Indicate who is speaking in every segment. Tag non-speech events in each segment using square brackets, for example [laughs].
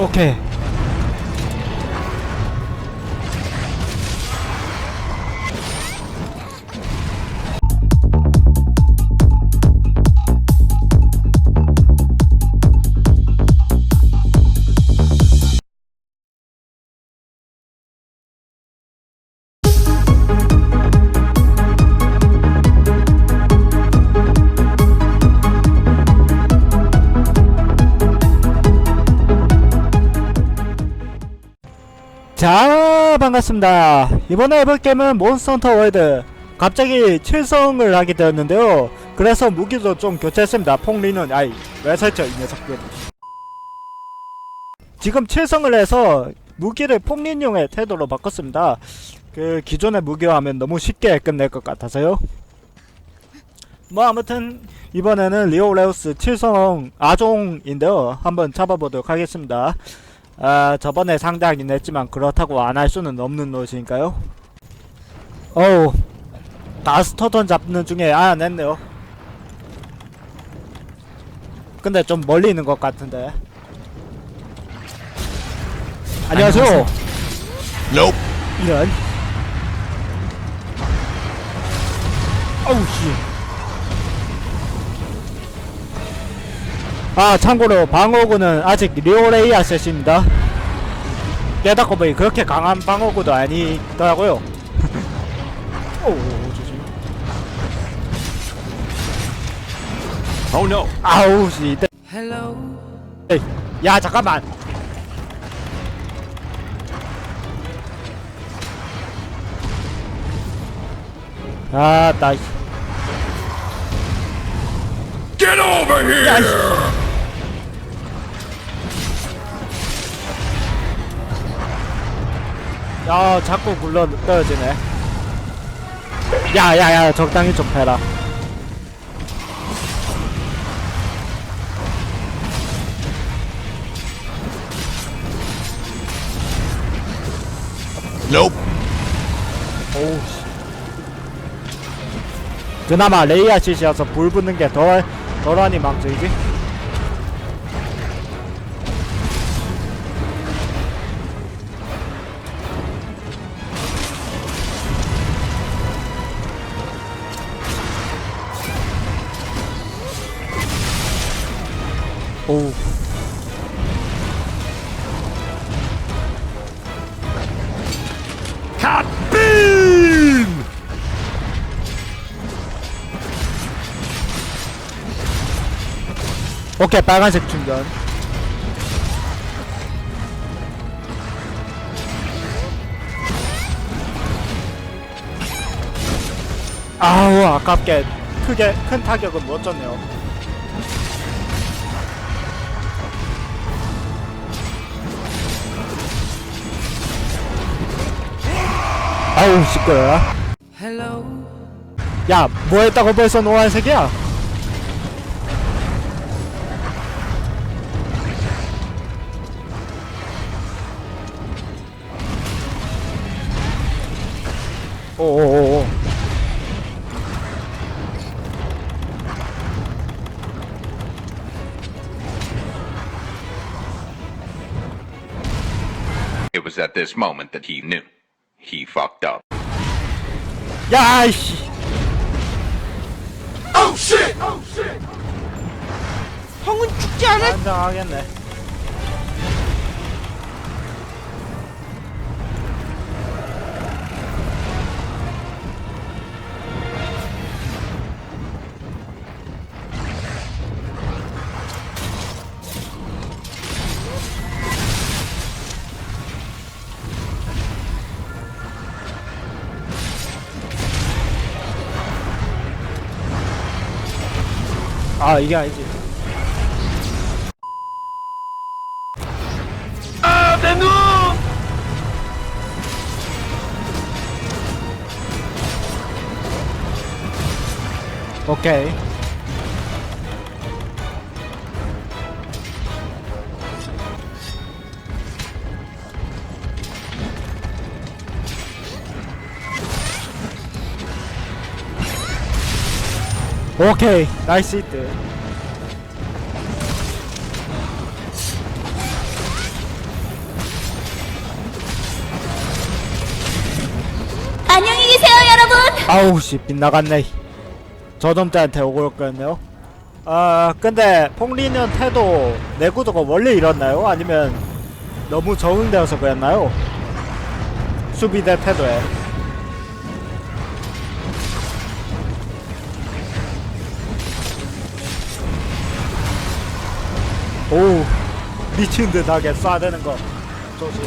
Speaker 1: 오케이. 자 반갑습니다. 이번에 해볼 게임은 몬스터헌터 월드 갑자기 칠성을 하게 되었는데요. 그래서 무기도 좀 교체했습니다. 폭리는 아이 왜 설정 이 녀석들. 지금 칠성을 해서 무기를 폭린용의 태도로 바꿨습니다. 그 기존의 무기와 하면 너무 쉽게 끝낼 것 같아서요. 뭐 아무튼 이번에는 리오레우스 칠성 아종인데요. 한번 잡아보도록 하겠습니다 아 저번에 상대하긴 했지만 그렇다고 안 할 수는 없는 노릇이니까요. 어우 가스터던 잡는 중에 아 냈네요. 근데 좀 멀리 있는 것 같은데. 안녕하세요.
Speaker 2: Nope.
Speaker 1: 이런. 어우 씨. 아 참고로 방어구는 아직 리오레이 아 셋입니다. 깨닫고 보니 그렇게 강한 방어구도 아니더라고요. [laughs] 오 조심
Speaker 2: Oh no.
Speaker 1: 아우 씨 이때.
Speaker 3: Hello.
Speaker 1: 에이, 야 잠깐만. 아나
Speaker 2: Get over here.
Speaker 1: 야, 야, 자꾸 굴러 떨어지네. 야, 야, 야, 적당히 좀 해라.
Speaker 2: Nope.
Speaker 1: 오우, 씨. 그나마 레이아 씻이어서 불 붙는 게 덜, 덜하니 망정이지? 오케이, 빨간색 충전. 아우, 아깝게 크게 큰 타격은 못 줬네요. 아우, 시끄러워.
Speaker 3: Hello.
Speaker 1: 야, 뭐 했다고 벌써 노란색이야? 오오오오
Speaker 4: It was at this moment that he knew. He fucked up.
Speaker 1: 야, 이씨.
Speaker 2: Oh shit. Oh shit.
Speaker 3: 형은 죽지 않아.
Speaker 1: 한장하겠네. 아 이게 아니지.
Speaker 2: Ah, 내 눈.
Speaker 1: 오케이. 오케이. 나이스 히트. 안녕히 계세요 여러분. 아우 씨 빗나갔네. 저점자한테 오골거였네요. 아 근데 폭리는 태도 내구도가 원래 이렇나요? 아니면 너무 적응되어서 그랬나요? 수비대 태도에. 오우 미친 듯하게 쏴대는 거. 조심.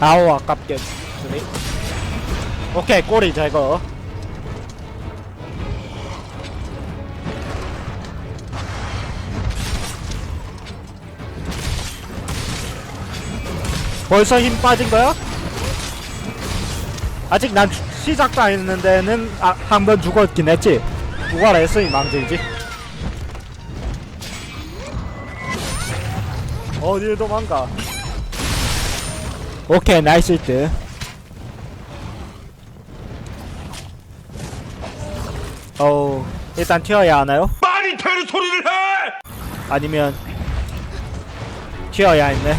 Speaker 1: 아우 아깝게 쓰리. 오케이 꼬리 제거. 벌써 힘 빠진 거야? 아직 난 주- 시작도 안 했는데는 아, 한 번 죽었긴 했지. 누가 레슨이 망정이지? 어딜 도망가? 오케이 나이스 트. 어우 일단 튀어야 하나요?
Speaker 2: 많이 되는 소리를 해!
Speaker 1: 아니면 튀어야 했네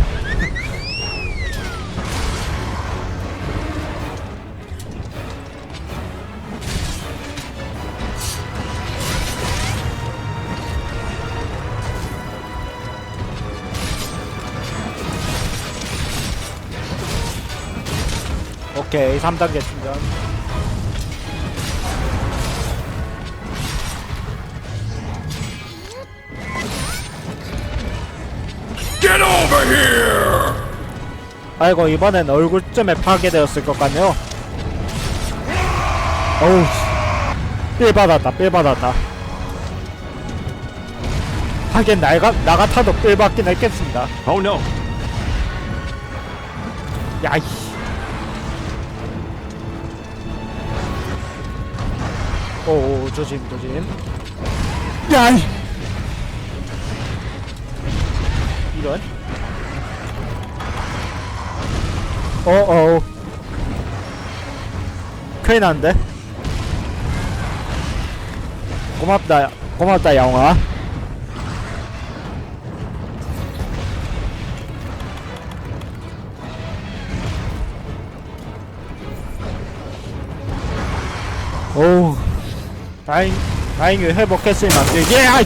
Speaker 1: 오케이 3단계 충전
Speaker 2: Get over here!
Speaker 1: 아이고 이번엔 얼굴쯤에 파괴되었을 것 같네요 어우 씨. 삘 받았다 삘 받았다 하긴 나가, 나 같아도 삘 받긴 했겠습니다
Speaker 2: Oh no.
Speaker 1: 야이 오 조심 조심 야 이. 이런? 어 어 큰일 났는데? 고맙다 고맙다 영아 오우 다행 다행히 회복했으면 안 되지. 아이!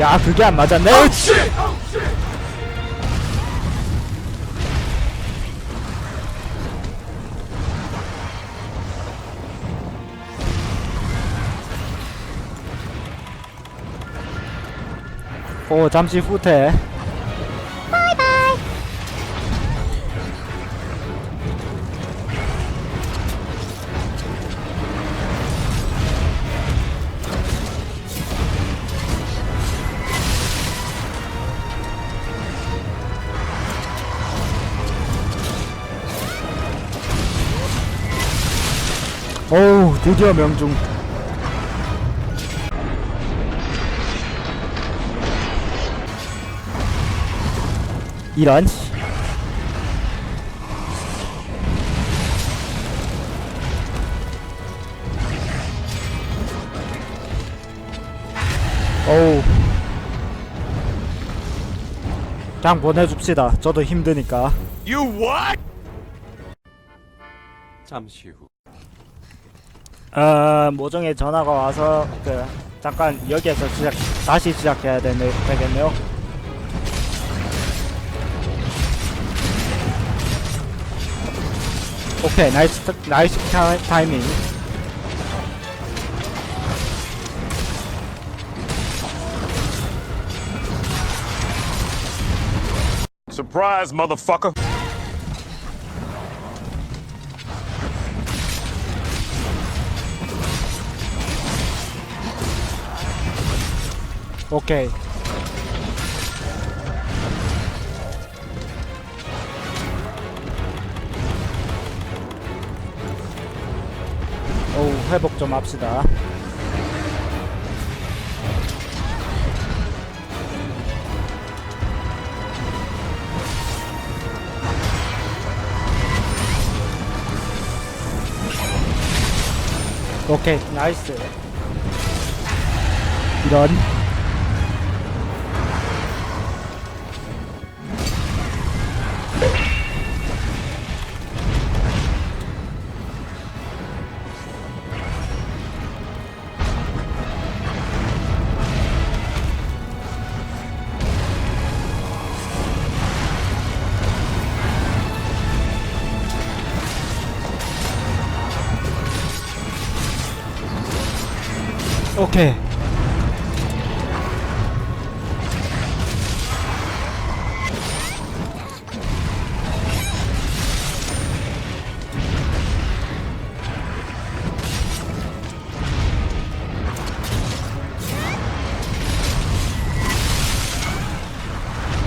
Speaker 1: 야 그게 안 맞았네.
Speaker 2: Shit!
Speaker 1: 오 잠시 후퇴 드디어 명중. 이런. 어우. 그냥 보내줍시다. 저도 힘드니까?
Speaker 5: 잠시 후
Speaker 1: 어, 모종의 전화가 와서 그 잠깐 여기에서 시작 다시 시작해야 되네, 되겠네요. 오케이 나이스 타- 나이스 타, 타이밍.
Speaker 2: Surprise, motherfucker.
Speaker 1: 오케이. 어우 회복 좀 합시다. 오케이 나이스 이런 오케이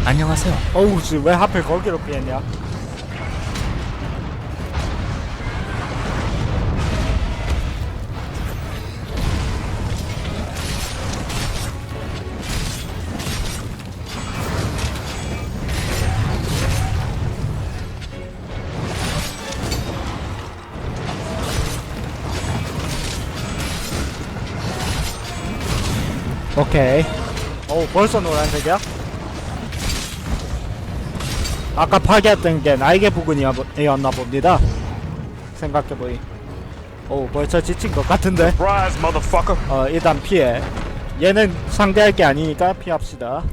Speaker 3: 안녕하세요.
Speaker 1: 어우 씨, 왜 하필 거기로 피했냐 오케이 어우 벌써 노란색이야? 아까 파괴했던 게 나에게 부근이었나 봅니다. 생각해보니. 오, 벌써 지친 것 같은데.
Speaker 2: Surprise, motherfucker.
Speaker 1: 어, 일단 피해. 얘는 상대할 게 아니니까 피합시다.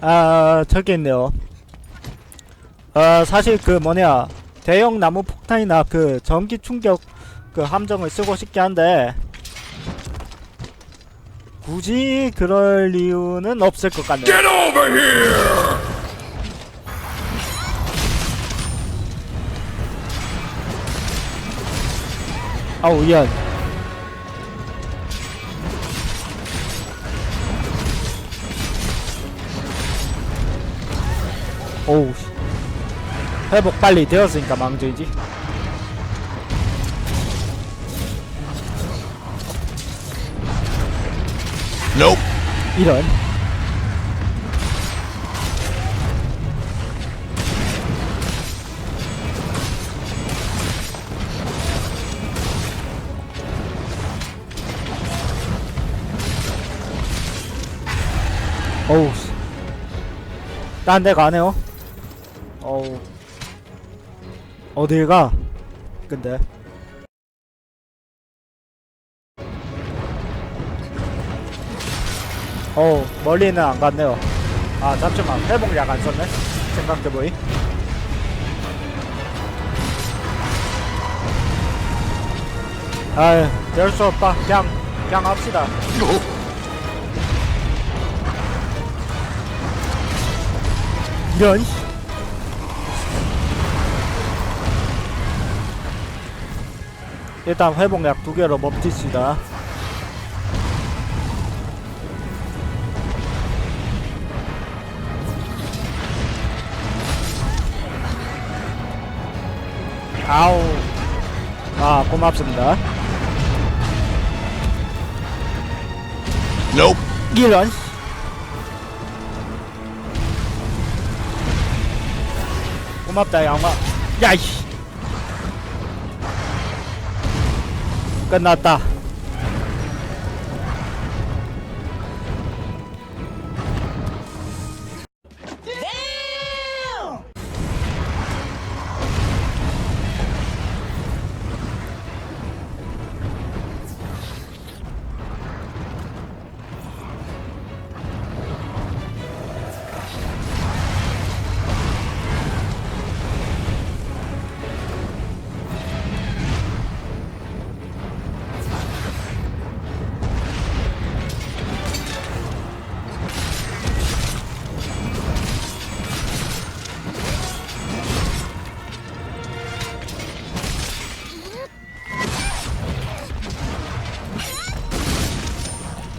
Speaker 1: 아, 저기 있네요. 어, 사실 그 뭐냐. 대형 나무 폭탄이나 그 전기 충격 그 함정을 쓰고 싶긴 한데. 굳이 그럴 이유는 없을 것 같네요.
Speaker 2: Get over here!
Speaker 1: 아우, 이안. 오우. 씨. 회복 빨리 되었으니까 망정이지.
Speaker 2: Nope.
Speaker 1: 이런. 어우, 씨. 딴데 가네요. 어우. 어딜 가? 근데. 어우, 멀리는 안 갔네요. 아, 잠시만. 회복약 안 썼네? 생각해보니. 아유, 될 수 없다. 그냥, 그냥 합시다. 이런. 씨. 일단 회복약 두 개로 먹읍시다. 아우. 아, 고맙습니다.
Speaker 2: Nope.
Speaker 1: 이런. 고맙다, 양마. 야이씨. 끝났다.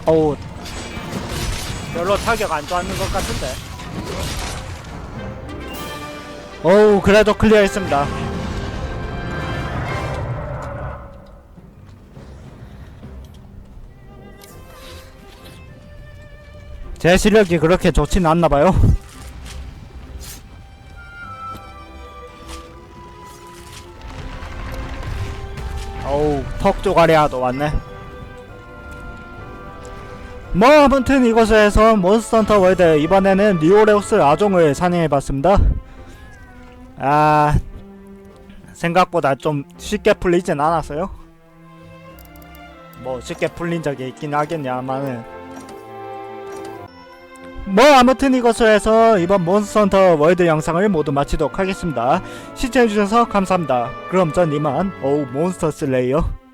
Speaker 1: 어우. 별로 타격 안 좋았는 것 같은데. 어우, 그래도 클리어했습니다. 제 실력이 그렇게 좋진 않나봐요. [laughs] 어우, 턱 쪼가리야도 왔네. 뭐 아무튼 이곳에서 몬스터헌터 월드 이번에는 리오레우스 아종을 사냥해봤습니다. 아 생각보다 좀 쉽게 풀리진 않았어요. 뭐 쉽게 풀린 적이 있긴 하겠냐마는. 뭐 아무튼 이것을 해서 이번 몬스터헌터 월드 영상을 모두 마치도록 하겠습니다. 시청해주셔서 감사합니다. 그럼 전 이만 어우 몬스터 슬레이어